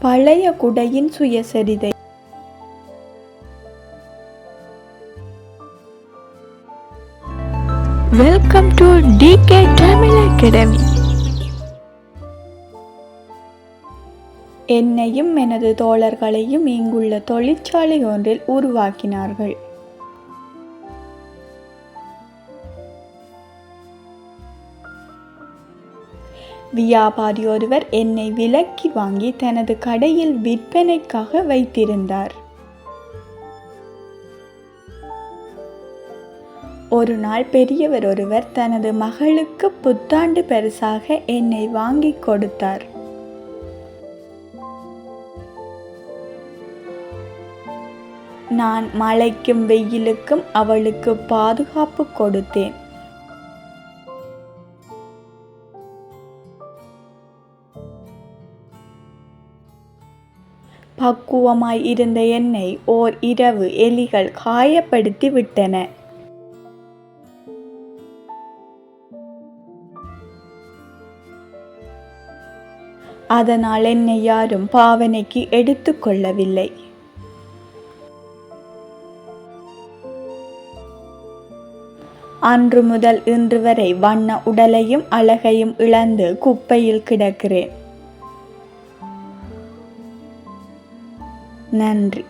பழைய குடையின் சுயசரிதை. Welcome to DK Tamil academy என்னையும் எனது தோழர்களையும் இங்குள்ள தொழிற்சாலை ஒன்றில் உருவாக்கினார்கள். வியாபாரி ஒருவர் என்னை விலக்கி வாங்கி தனது கடையில் விற்பனைக்காக வைத்திருந்தார். ஒரு நாள் பெரியவர் ஒருவர் தனது மகளுக்கு புத்தாண்டு பரிசாக என்னை வாங்கி கொடுத்தார். நான் மழைக்கும் வெயிலுக்கும் அவளுக்கு பாதுகாப்பு கொடுத்தேன். பக்குவமாய் இருந்த என்னை ஓர் இரவு எலிகள் காயப்படுத்தி விட்டன. அதனால் என்னை யாரும் பாவனைக்கு எடுத்துக்கொள்ளவில்லை அன்று முதல் இன்று வரை வண்ண உடலையும் அழகையும் இழந்து குப்பையில் கிடக்கிறேன். நன்றி.